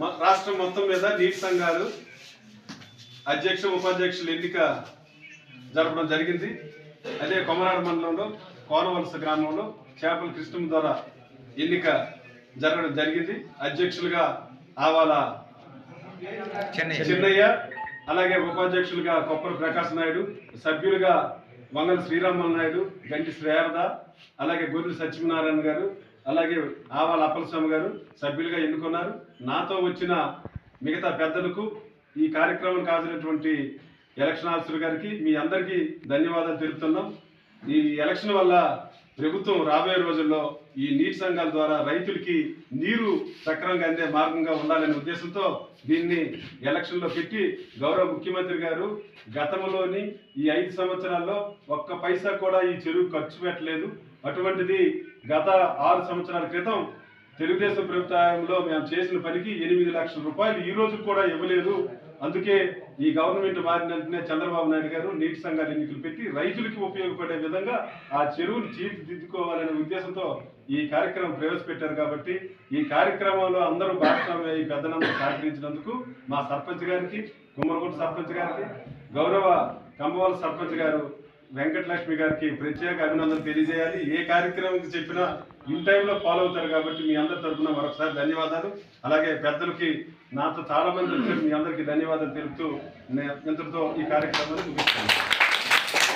రాష్ట్రం మొత్తం మీద నీటి సంఘాలు అధ్యక్ష ఉపాధ్యక్షుల ఎన్నిక జరపడం జరిగింది. అదే కొమరాడు మండలంలో కోనవలస గ్రామంలో చేపల కృష్ణం ద్వారా ఎన్నిక జరగడం జరిగింది. అధ్యక్షులుగా ఆవాల చిన్నయ్య. అలాగే ఉపాధ్యక్షులుగా కొప్పల ప్రకాశ్ నాయుడు సభ్యులుగా వంగల శ్రీరామన్ నాయుడు గంటి శ్రేయర్ద అలాగే గొర్రెల సత్యనారాయణ గారు అలాగే ఆవాల అప్పలస్వామి గారు సభ్యులుగా ఎన్నుకున్నారు. నాతో వచ్చిన మిగతా పెద్దలకు ఈ కార్యక్రమానికి హాజరైనటువంటి ఎలక్షన్ ఆఫీసర్ గారికి మీ అందరికీ ధన్యవాదాలు తెలుపుతున్నాం. ఈ ఎలక్షన్ వల్ల ప్రభుత్వం రాబోయే రోజుల్లో ఈ నీటి సంఘాల ద్వారా రైతులకి నీరు సక్రమంగా అందే మార్గంగా ఉండాలనే ఉద్దేశంతో దీన్ని ఎలక్షన్లో పెట్టి గౌరవ ముఖ్యమంత్రి గారు గతంలోని ఈ ఐదు సంవత్సరాల్లో ఒక్క పైసా కూడా ఈ చెరువు ఖర్చు పెట్టలేదు. అటువంటిది గత ఆరు సంవత్సరాల క్రితం తెలుగుదేశం ప్రభుత్వంలో మేము చేసిన పనికి ఎనిమిది లక్షల రూపాయలు ఈ రోజు కూడా ఇవ్వలేదు. అందుకే ఈ గవర్నమెంట్ మారిన వెంటనే చంద్రబాబు నాయుడు గారు నీటి సంఘాలు ఎన్నికలు పెట్టి రైతులకి ఉపయోగపడే విధంగా ఆ చెరువును తీర్చిదిద్దుకోవాలనే ఉద్దేశంతో ఈ కార్యక్రమం ప్రవేశపెట్టారు కాబట్టి ఈ కార్యక్రమంలో అందరూ భాగస్వామి ఈ పెద్దలందరూ సహకరించినందుకు మా సర్పంచ్ గారికి కుమ్మరగుంట సర్పంచ్ గారికి గౌరవ కంబవాల సర్పంచ్ గారు వెంకటలక్ష్మి గారికి ప్రత్యేక అభినందనలు తెలియజేయాలి. ఏ కార్యక్రమం చెప్పినా ఇన్ టైంలో ఫాలో అవుతారు కాబట్టి మీ అందరి తరఫున మరొకసారి ధన్యవాదాలు. అలాగే పెద్దలకి నాతో చాలా మంది మీ అందరికీ ధన్యవాదాలు తెలుపుతూ ఇంతటితో ఈ కార్యక్రమాన్ని ముగిస్తాను